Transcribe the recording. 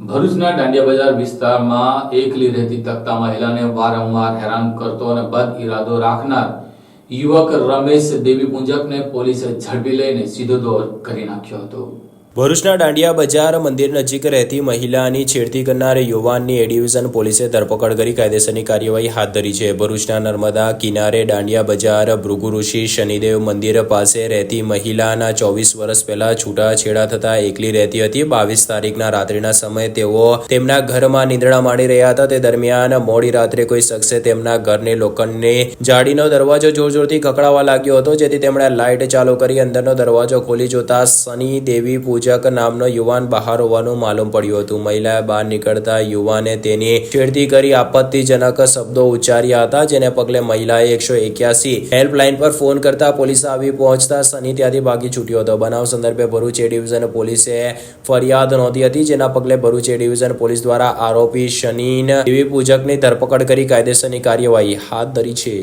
ભરૂચના દાંડિયા બજાર વિસ્તારમાં એકલી રહેતી તકતા મહિલાને વારંવાર હેરાન કરતો અને બદ ઇરાદો રાખનાર યુવક રમેશ દેવી પૂંજકને પોલીસે ઝડપી લઈને સીધો દોર કરી નાખ્યો હતો. ભરૂચના દાંડિયા બજાર મંદિર નજીક રહેતી મહિલાની છેડતી કરનાર યુવાનની એ ડિવિઝન પોલીસે ધરપકડ કરી કાયદેસરની કાર્યવાહી હાથ ધરી છે. ભરૂચના નર્મદા કિનારે દાંડિયા બજાર ભૃગુઋષિ શનિદેવ મંદિર પાસે રહેતી મહિલાના ચોવીસ વર્ષ પહેલા છૂટાછેડા થતા એકલી રહેતી હતી. બાવીસ તારીખના રાત્રિના સમયે તેઓ તેમના ઘરમાં નિંદ્રા માણી રહ્યા હતા. તે દરમિયાન મોડી રાત્રે કોઈ શખ્સે તેમના ઘરની લોખંડને જાડીનો દરવાજો જોર જોરથી ખખડાવવા લાગ્યો હતો, જેથી તેમણે લાઇટ ચાલુ કરી અંદરનો દરવાજો ખોલી જોતા શનિ દેવી પૂજક નામનો યુવાન બહાર હોવાનું માલુમ પડ્યું હતું. મહિલાએ બહાર નીકળતા યુવાને તેની છેડતી કરી આપત્તિજનક શબ્દો ઉચ્ચાર્યા હતા, જેને પગલે મહિલાએ એકસો એક્યાસી હેલ્પલાઇન પર ફોન કરતા પોલીસ આવી પહોંચતા સની ત્યાંથી ભાગી છૂટ્યો હતો. બનાવ સંદર્ભે ભરૂચ એ ડિવિઝન પોલીસે ફરિયાદ નોંધી હતી, જેના પગલે ભરૂચ એ ડિવિઝન પોલીસ દ્વારા આરોપી શનીન દેવી પૂજકની ધરપકડ કરી કાયદેસરની કાર્યવાહી હાથ ધરી છે.